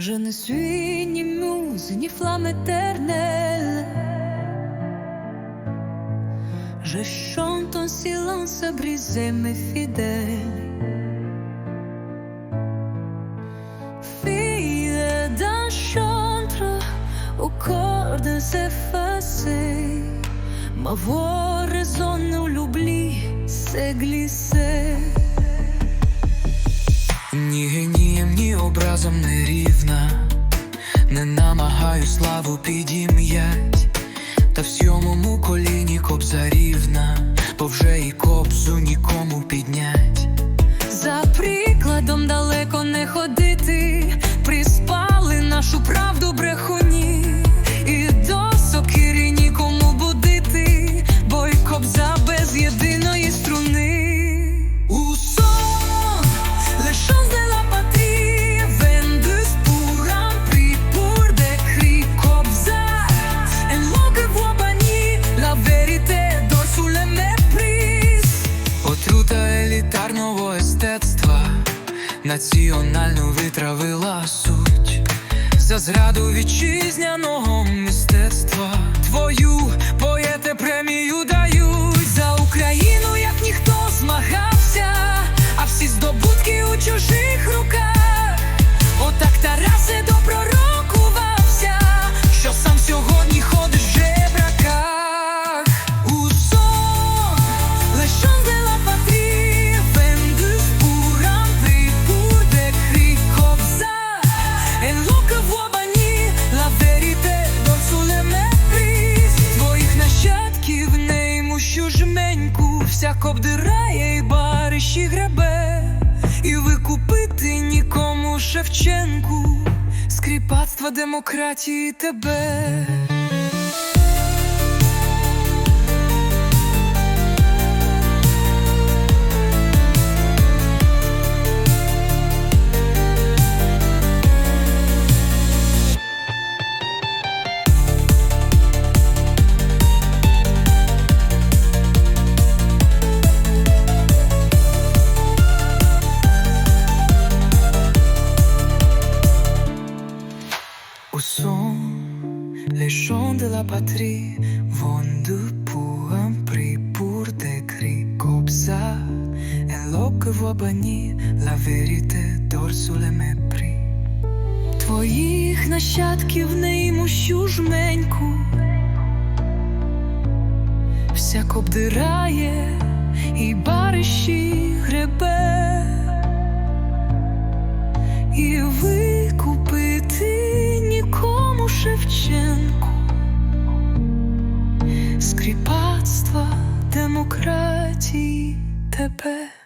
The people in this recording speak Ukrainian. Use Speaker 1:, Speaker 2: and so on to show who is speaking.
Speaker 1: Je ne suis ni muse ni flamme éternelle. Je chante en silence à briser mes fidèles. Fille d'un chantre aux cordes effacées, ma voix résonne où l'oubli s'est glissé.
Speaker 2: Образом не рівна, не намагаю славу підім'ять, та в сьомому коліні кобзарівна, бо вже і кобзу нікому піднять.
Speaker 1: За прикладом далеко не ходити, приспали нашу правду брехуні,
Speaker 2: національно витравила суть за зраду вітчизняного мистецтва. Твою
Speaker 1: всяк обдирає і бариші гребе, і викупити нікому Шевченку, скріпацтва демократії тебе.
Speaker 2: De pour un prix, pour des cris Kobza, un lot que voit banni, la vérité dort sous le mépris.
Speaker 1: Твоїх нащадків неймущу жменьку, всяк обдирає і бариші гребе, і викупити нікому Шевченку, скріпацтва демократії тебе.